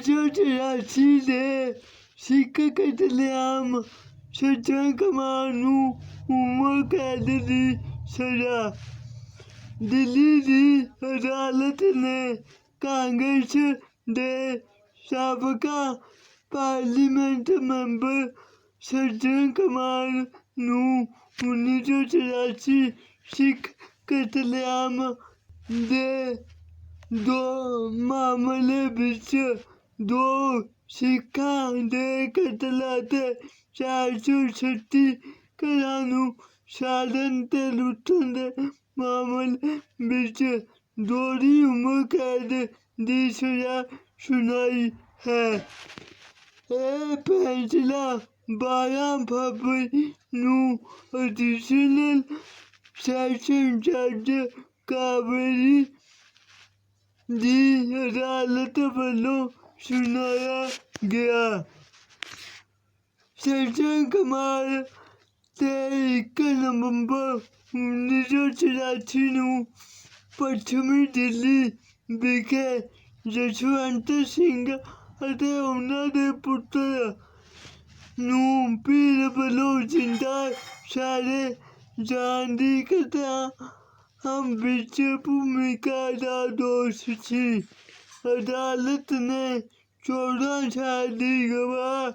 1984 ਦੇ ਸਿੱਖ ਕਤਲੇਆਮ ਸੱਜਣ ਕੁਮਾਰ ਨੂੰ ਉਮਰ ਕੈਦ ਦੀ ਸਜ਼ਾ ਦਿੱਲੀ ਦੀ ਅਦਾਲਤ ਨੇ ਕਾਂਗਰਸ ਦੇ ਸਾਬਕਾ ਪਾਰਲੀਮੈਂਟ ਮੈਂਬਰ ਸੱਜਣ ਕੁਮਾਰ ਨੂੰ 1984 ਸਿੱਖ ਕਤਲੇਆਮ ਦੇ ਦੋ ਮਾਮਲੇ ਵਿੱਚ ਦੋ ਸਿੱਖਾਂ ਦੇ ਕਤਲ ਅਤੇ 436 ਘਰਾਂ ਨੂੰ ਸਾੜਨ ਤੇ ਲੁੱਟਣ ਦੇ ਮਾਮਲੇ ਵਿੱਚ ਦੋਹਰੀ ਉਮਰ ਕੈਦ ਦੀ ਸਜ਼ਾ ਸੁਣਾਈ ਹੈ ਇਹ ਫੈਸਲਾ 12 ਫਰਵਰੀ ਨੂੰ ਐਡੀਸ਼ਨਲ ਸੈਸ਼ਨ ਜੱਜ ਕਾਵੇਰੀ ਦੀ ਅਦਾਲਤ ਵੱਲੋਂ ਸੁਣਾਇਆ ਗਿਆ ਸੈਸ਼ਨ ਕਮਾਲ ਤੇ 1 ਨਵੰਬਰ 1984 ਨੂੰ ਪੱਛਮੀ ਦਿੱਲੀ ਵਿਖੇ ਜਸਵੰਤ ਸਿੰਘ ਅਤੇ ਉਹਨਾਂ ਦੇ ਪੁੱਤਰ ਨੂੰ ਪੀਰ ਵੱਲੋਂ ਜਿੰਦਾ ਸਾਰੇ ਜਾਣ ਦੀ ਕਥਾ ਹਮ ਵਿੱਚ ਭੂਮਿਕਾ ਦਾ ਦੋਸ਼ ਸੀ ਅਦਾਲਤ ਨੇ 14 ਸਾਲ ਦੀ ਗਵਾਹ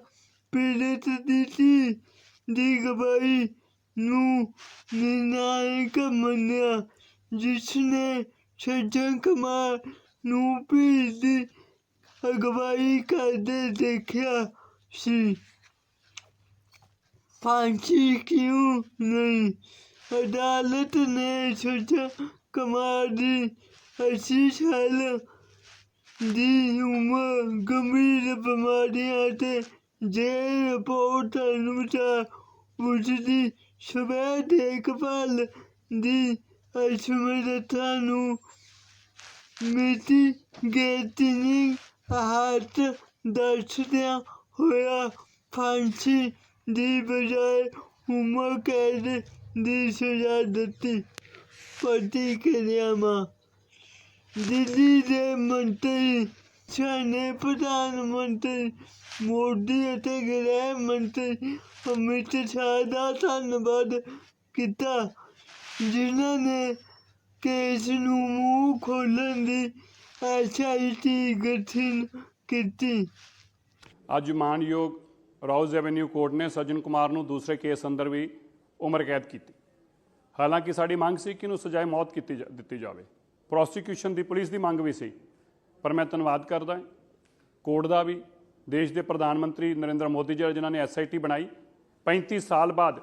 ਪੀੜਤ ਦੀ ਧੀ ਦੀ ਗਵਾਹੀ ਨੂੰ ਨਿਰਣਾਇਕ ਮੰਨਿਆ ਜਿਸ ਨੇ ਸੱਜਣ ਕੁਮਾਰ ਨੂੰ ਭੀੜ ਦੀ ਅਗਵਾਈ ਕਰਦੇ ਦੇਖਿਆ ਸੀ ਫਾਂਸੀ ਕਿਉਂ ਨਹੀਂ ਅਦਾਲਤ ਨੇ ਸੱਜਣ ਕੁਮਾਰ ਦੀ ਅੱਸੀ ਸਾਲ ਦੀ ਉਮਰ ਗੰਭੀਰ ਬਿਮਾਰੀਆਂ ਅਤੇ ਜੇ ਰਿਪੋਰਟ ਅਨੁਸਾਰ ਉਸਦੀ ਸਵੈ ਦੇਖਭਾਲ ਦੀ ਅਸਮਰੱਥਾ ਨੂੰ ਮਿਟੀਗੇਟਿੰਗ ਹੱਥ ਦੱਸਦਿਆਂ ਹੋਇਆ ਫਾਂਸੀ ਦੀ ਬਜਾਏ ਉਮਰ ਕੈਦ ਦੀ ਸਜ਼ਾ ਦਿੱਤੀ। ਪ੍ਰਤੀਕਿਰਿਆਵਾਂ ਦਿੱਲੀ ਦੇ ਮੰਤਰੀ ਸਾਨੇ ਪ੍ਰਧਾਨ ਮੰਤਰੀ ਮੋਦੀ ਅਤੇ ਗ੍ਰਹਿ ਮੰਤਰੀ ਅਮਿਤ ਸ਼ਾਹ ਦਾ ਧੰਨਵਾਦ ਕੀਤਾ, ਜਿਨ੍ਹਾਂ ਨੇ ਕੇਸ ਨੂੰ ਮੂੰਹ ਖੋਲ੍ਹਣ ਦੀ ਐਸਆਈਟੀ ਗਠਨ ਕੀਤੀ। ਅੱਜ ਮਾਨਯੋਗ ਰਾਉਜ਼ ਐਵਨਿਊ ਕੋਰਟ ਨੇ ਸੱਜਣ ਕੁਮਾਰ ਨੂੰ ਦੂਸਰੇ ਕੇਸ ਅੰਦਰ ਵੀ ਉਮਰ ਕੈਦ ਕੀਤੀ। ਹਾਲਾਂਕਿ ਸਾਡੀ ਮੰਗ ਸੀ ਕਿ ਇਹਨੂੰ ਸਜ਼ਾਏ ਮੌਤ ਕੀਤੀ ਜਾ- ਦਿੱਤੀ ਜਾਵੇ। ਪ੍ਰੋਸੀਕਿਊਸ਼ਨ ਦੀ ਪੁਲਿਸ ਦੀ ਮੰਗ ਵੀ ਸੀ, ਪਰ ਮੈਂ ਧੰਨਵਾਦ ਕਰਦਾ ਕੋਰਟ ਦਾ ਵੀ, ਦੇਸ਼ ਦੇ ਪ੍ਰਧਾਨ ਮੰਤਰੀ ਨਰਿੰਦਰ ਮੋਦੀ ਜੀ ਜਿਨ੍ਹਾਂ ਨੇ ਐਸਆਈਟੀ ਬਣਾਈ 35 ਸਾਲ ਬਾਅਦ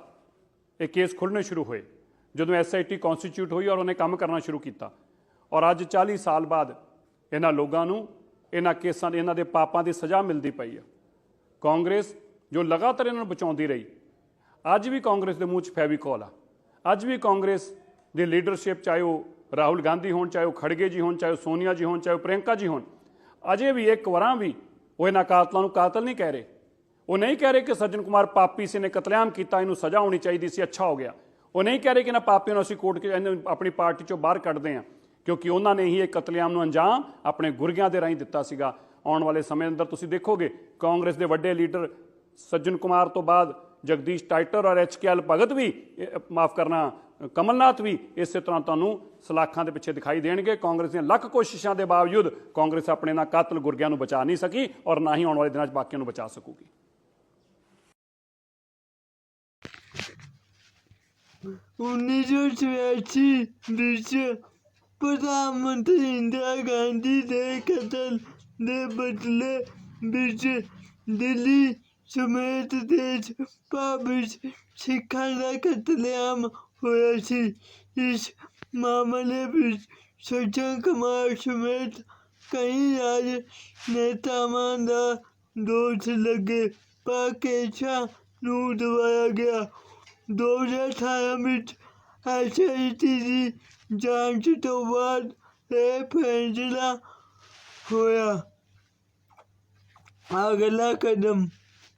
ਇਹ ਕੇਸ ਖੁੱਲ੍ਹਣੇ ਸ਼ੁਰੂ ਹੋਏ, ਜਦੋਂ ਐਸਆਈਟੀ ਕਨਸਟੀਟਿਊਟ ਹੋਈ ਔਰ ਉਹਨੇ ਕੰਮ ਕਰਨਾ ਸ਼ੁਰੂ ਕੀਤਾ। ਔਰ ਅੱਜ 40 ਸਾਲ ਬਾਅਦ ਇਹਨਾਂ ਲੋਕਾਂ ਨੂੰ, ਇਹਨਾਂ ਕੇਸਾਂ ਦੇ, ਇਹਨਾਂ ਦੇ ਪਾਪਾਂ ਦੀ ਸਜ਼ਾ ਮਿਲਦੀ ਪਈ ਹੈ। ਕਾਂਗਰਸ ਜੋ ਲਗਾਤਾਰ ਇਹਨਾਂ ਨੂੰ ਬਚਾਉਂਦੀ ਰਹੀ, ਅੱਜ ਵੀ ਕਾਂਗਰਸ ਦੇ ਮੂੰਹ 'ਚ ਫੈਵੀਕੋਲ ਆ। ਅੱਜ ਵੀ ਕਾਂਗਰਸ ਦੀ ਲੀਡਰਸ਼ਿਪ ਚਾਹੇ ਉਹ ਰਾਹੁਲ ਗਾਂਧੀ ਹੋਣ, ਚਾਹੇ ਉਹ ਖੜਗੇ ਜੀ ਹੋਣ, ਚਾਹੇ ਉਹ ਸੋਨੀਆ ਜੀ ਹੋਣ, ਚਾਹੇ ਉਹ ਪ੍ਰਿਯੰਕਾ ਜੀ ਹੋਣ, ਅਜੇ ਵੀ ਇੱਕ ਵਾਰਾਂ ਵੀ ਉਹ ਇਹਨਾਂ ਕਾਤਲਾਂ ਨੂੰ ਕਾਤਲ ਨਹੀਂ ਕਹਿ ਰਹੇ। ਉਹ ਨਹੀਂ ਕਹਿ ਰਹੇ ਕਿ ਸੱਜਣ ਕੁਮਾਰ ਪਾਪੀ ਸੀ ਨੇ ਕਤਲੇਆਮ ਕੀਤਾ, ਇਹਨੂੰ ਸਜ਼ਾ ਹੋਣੀ ਚਾਹੀਦੀ ਸੀ, ਅੱਛਾ ਹੋ ਗਿਆ। ਉਹ ਨਹੀਂ ਕਹਿ ਰਹੇ ਕਿ ਇਹਨਾਂ ਪਾਪੀਆਂ ਨੂੰ ਅਸੀਂ ਕੋਰਟ ਕੇ ਆਪਣੀ ਪਾਰਟੀ ਚੋਂ ਬਾਹਰ ਕੱਢਦੇ ਹਾਂ, ਕਿਉਂਕਿ ਉਹਨਾਂ ਨੇ ਹੀ ਇਹ ਕਤਲੇਆਮ ਨੂੰ ਅੰਜਾਮ ਆਪਣੇ ਗੁਰਗਿਆਂ ਦੇ ਰਾਹੀਂ ਦਿੱਤਾ ਸੀਗਾ। ਆਉਣ ਵਾਲੇ ਸਮੇਂ ਅੰਦਰ ਤੁਸੀਂ ਦੇਖੋਗੇ, ਕਾਂਗਰਸ ਦੇ ਵੱਡੇ ਲੀਡਰ ਸੱਜਣ ਕੁਮਾਰ ਤੋਂ ਬਾਅਦ ਜਗਦੀਸ਼ ਟਾਈਟਰ ਔਰ ਐਚਕੇਐਲ ਭਗਤ ਵੀ ਮਾਫ ਕਰਨਾ ਕਮਲਨਾਥ ਵੀ ਇਸੇ ਤਰ੍ਹਾਂ ਤੁਹਾਨੂੰ ਸਲਾਖਾਂ ਦੇ ਪਿੱਛੇ ਦਿਖਾਈ ਦੇਣਗੇ। ਕਾਂਗਰਸ ਦੀਆਂ ਲੱਖ ਕੋਸ਼ਿਸ਼ਾਂ ਦੇ ਬਾਵਜੂਦ ਕਾਂਗਰਸ ਆਪਣੇ ਨਾਲ ਕਾਤਲ ਗੁਰਗਿਆਂ ਨੂੰ ਬਚਾ ਨਹੀਂ ਸਕੀ ਔਰ ਨਾ ਹੀ ਆਉਣ ਵਾਲੇ ਦਿਨਾਂ 'ਚ ਬਾਕੀਆਂ ਨੂੰ ਬਚਾ ਸਕੂਗੀ। ਉੱਨੀ ਸੌ ਛਿਆਸੀ ਵਿੱਚ ਪ੍ਰਧਾਨ ਮੰਤਰੀ ਇੰਦਰਾ ਗਾਂਧੀ ਦੇ ਕਤਲ ਦੇ ਬਦਲੇ ਵਿੱਚ ਦਿੱਲੀ ਸਮੇਤ ਦੇਸ਼ ਭਰ ਵਿੱਚ ਸਿੱਖਾਂ ਦਾ ਕਤਲੇਆਮ ਹੋਇਆ ਸੀ ਇਸ ਮਾਮਲੇ ਵਿੱਚ ਸੱਜਣ ਕੁਮਾਰ ਸਮੇਤ ਕਈ ਰਾਜ ਨੇਤਾਵਾਂ ਦਾ ਦੋਸ਼ ਲੱਗੇ ਪਰ ਕੇਸਾਂ ਨੂੰ ਦਬਾਇਆ ਗਿਆ 2018 ਵਿੱਚ ਐਸਆਈਟੀ ਦੀ ਜਾਂਚ ਤੋਂ ਬਾਅਦ ਇਹ ਫੈਸਲਾ ਹੋਇਆ ਅਗਲਾ ਕਦਮ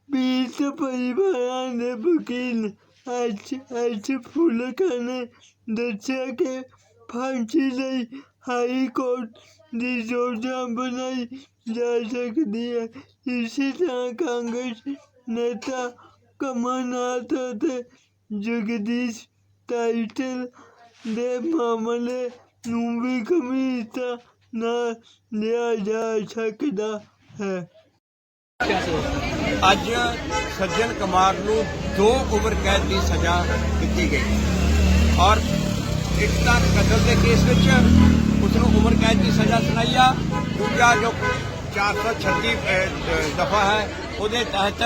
ਪੀੜਤ ਪਰਿਵਾਰਾਂ ਦੇ ਵਕੀਲ ਐਚ ਐਚ ਫੁਲਕਾ ਨੇ ਦੱਸਿਆ ਕਿ ਫਾਂਸੀ ਲਈ ਹਾਈ ਕੋਰਟ ਦੀ ਯੋਜਨਾ ਬਣਾਈ ਜਾ ਸਕਦੀ ਹੈ ਇਸੇ ਤਰ੍ਹਾਂ ਕਾਂਗਰਸ ਨੇਤਾ ਕਮਲਨਾਥ ਅਤੇ ਜਗਦੀਸ਼ ਟਾਈਟਲ ਦੇ ਮਾਮਲੇ ਨੂੰ ਵੀ ਗੰਭੀਰਤਾ ਨਾਲ ਲਿਆ ਜਾ ਸਕਦਾ ਹੈ ਅੱਜ ਸੱਜਣ ਕੁਮਾਰ ਨੂੰ ਦੋ ਉਮਰ ਕੈਦ ਦੀ ਸਜ਼ਾ ਦਿੱਤੀ ਗਈ। ਔਰ ਇੱਕ ਤਾਂ ਕਤਲ ਦੇ ਕੇਸ ਵਿੱਚ ਉਸ ਨੂੰ ਉਮਰ ਕੈਦ ਦੀ ਸਜ਼ਾ ਸੁਣਾਈ ਆ। ਦੂਜਾ ਜੋ 436 ਦਫਾ ਹੈ, ਉਹਦੇ ਤਹਿਤ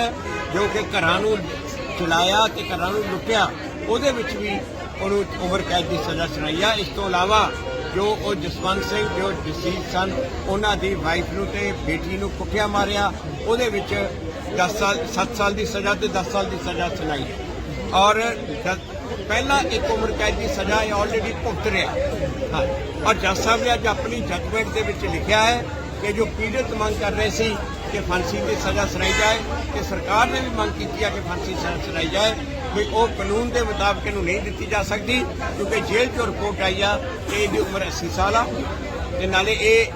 ਜੋ ਕਿ ਘਰਾਂ ਨੂੰ ਚਲਾਇਆ ਤੇ ਘਰਾਂ ਨੂੰ ਲੁੱਟਿਆ, ਉਹਦੇ ਵਿੱਚ ਵੀ ਉਹਨੂੰ ਉਮਰ ਕੈਦ ਦੀ ਸਜ਼ਾ ਸੁਣਾਈ ਆ। ਇਸ ਤੋਂ ਇਲਾਵਾ ਜੋ ਉਹ ਜਸਵੰਤ ਸਿੰਘ, ਜੋ ਡਿਸੀਜ਼ ਸਨ ਉਹਨਾਂ ਦੀ ਵਾਈਫ ਨੂੰ ਤੇ ਬੇਟੀ ਨੂੰ ਕੁੱਟਿਆ ਮਾਰਿਆ। ਉਹਦੇ ਵਿੱਚ 10 ਸਾਲ 7 ਸਾਲ ਦੀ ਸਜ਼ਾ ਤੇ 10 ਸਾਲ ਦੀ ਸਜ਼ਾ ਸੁਣਾਈ। ਹੈ। ਔਰ ਪਹਿਲਾਂ ਇੱਕ ਉਮਰ ਕੈਦ ਦੀ ਸਜ਼ਾ ਇਹ ਆਲਰੇਡੀ ਭੁਗਤ ਰਿਹਾ। ਹਾਂ। ਔਰ ਜੱਜ ਸਾਹਿਬ ਨੇ ਅੱਜ ਆਪਣੀ ਜੱਜਮੈਂਟ ਦੇ ਵਿੱਚ ਲਿਖਿਆ ਹੈ ਕਿ ਜੋ ਪੀੜਤ ਮੰਗ ਕਰ ਰਹੇ ਸੀ ਕਿ ਫਾਂਸੀ ਦੀ ਸਜ਼ਾ ਸੁਣਾਈ ਜਾਏ, ਤੇ ਸਰਕਾਰ ਨੇ ਵੀ ਮੰਗ ਕੀਤੀ ਹੈ ਕਿ ਫਾਂਸੀ ਸਜ਼ਾ ਸੁਣਾਈ ਜਾਏ। ਵੀ ਉਹ ਕਾਨੂੰਨ ਦੇ ਮੁਤਾਬਕ ਇਹਨੂੰ ਨਹੀਂ ਦਿੱਤੀ ਜਾ ਸਕਦੀ, ਕਿਉਂਕਿ ਜੇਲ੍ਹ ਚੋਂ ਰਿਪੋਰਟ ਆਈ ਆ ਕਿ ਇਹਦੀ ਉਮਰ 80 ਸਾਲ ਆ, ਤੇ ਨਾਲੇ ਇਹ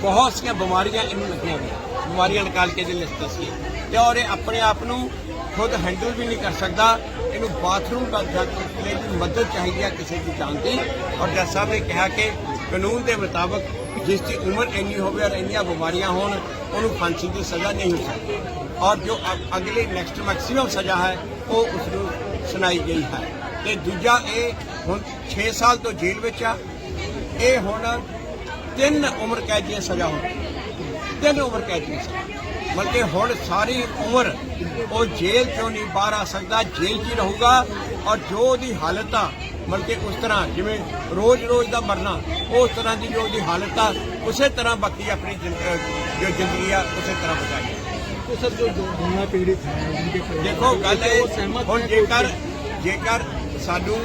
ਬਹੁਤ ਸਾਰੀਆਂ ਬਿਮਾਰੀਆਂ ਇਹਨੂੰ ਲੱਗੀਆਂ ਗਈਆਂ ਬਿਮਾਰੀਆਂ ਨਿਕਾਲ ਕੇ ਇਹਦੇ ਲਿਸਟ ਦੱਸੀ ਤੇ ਔਰ ਇਹ ਆਪਣੇ ਆਪ ਨੂੰ ਖੁਦ ਹੈਂਡਲ ਵੀ ਨਹੀਂ ਕਰ ਸਕਦਾ, ਇਹਨੂੰ ਬਾਥਰੂਮ ਦਾ ਲਈ ਵੀ ਮਦਦ ਚਾਹੀਦੀ ਹੈ ਕਿਸੇ ਦੀ ਜਾਣ ਦੀ, ਔਰ ਜੱਜ ਸਾਹਿਬ ਨੇ ਕਿਹਾ ਕਿ ਕਾਨੂੰਨ ਦੇ ਮੁਤਾਬਕ ਜਿਸ ਦੀ ਉਮਰ ਇੰਨੀ ਹੋਵੇ ਔਰ ਇੰਨੀਆਂ ਬਿਮਾਰੀਆਂ ਹੋਣ, ਉਹਨੂੰ ਫਾਂਸੀ ਦੀ ਸਜ਼ਾ ਨਹੀਂ ਹੋ ਸਕਦੀ। ਔਰ ਜੋ ਅਗਲੇ ਨੈਕਸਟ ਮੈਕਸਿਮਮ ਸਜ਼ਾ ਹੈ ਉਹ ਉਸ ਨੂੰ ਸੁਣਾਈ ਗਈ ਹੈ। ਤੇ ਦੂਜਾ ਇਹ ਹੁਣ 6 ਸਾਲ ਤੋਂ ਜੇਲ੍ਹ ਵਿੱਚ ਆ। ਇਹ ਹੁਣ ਤਿੰਨ ਉਮਰ ਕੈਦ ਦੀਆਂ ਸਜ਼ਾ ਹੋ ਤਿੰਨ ਉਮਰ ਕੈਦ ਦੀ ਸਜ਼ਾ। ਮਤਲਬ ਹੁਣ ਸਾਰੀ ਉਮਰ ਉਹ ਜੇਲ੍ਹ ਚੋਂ ਨਹੀਂ ਬਾਹਰ ਆ ਸਕਦਾ, ਜੇਲ੍ਹ 'ਚ ਹੀ ਰਹੂਗਾ। ਔਰ ਜੋ ਉਹਦੀ ਹਾਲਤ ਆ ਮਤਲਬ ਕਿ ਉਸ ਤਰ੍ਹਾਂ ਜਿਵੇਂ ਰੋਜ਼-ਰੋਜ਼ ਦਾ ਮਰਨਾ, ਉਸ ਤਰ੍ਹਾਂ ਦੀ ਜੋ ਉਹਦੀ ਹਾਲਤ ਆ, ਉਸੇ ਤਰ੍ਹਾਂ ਬਾਕੀ ਆਪਣੀ ਜ਼ਿੰਦ- ਜੋ ਜ਼ਿੰਦਗੀ ਆ, ਉਸੇ ਤਰ੍ਹਾਂ ਬਚਾਈ। तो सर जो जो दोनों पीड़ित हैं उनके परिवार ਦੇਖੋ ਗੱਲ वो ਇਹ सहमत ਹੁਣ हैं ਜੇਕਰ कोर्ट ਜੇਕਰ ਸਾਨੂੰ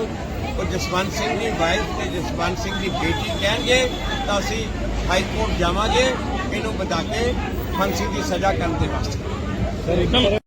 ਉਹ ਜਸਵੰਤ ਸਿੰਘ ਦੀ ਵਾਈਫ ਤੇ ਜਸਵੰਤ ਸਿੰਘ ਦੀ ਬੇਟੀ ਕਹਿਣਗੇ ਤਾਂ ਅਸੀਂ ਹਾਈ ਕੋਰਟ ਜਾਵਾਂਗੇ ਇਹਨੂੰ ਵਧਾ ਕੇ ਫਾਂਸੀ ਦੀ ਸਜ਼ਾ ਕਰਨ ਦੇ ਵਾਸਤੇ के- सर एक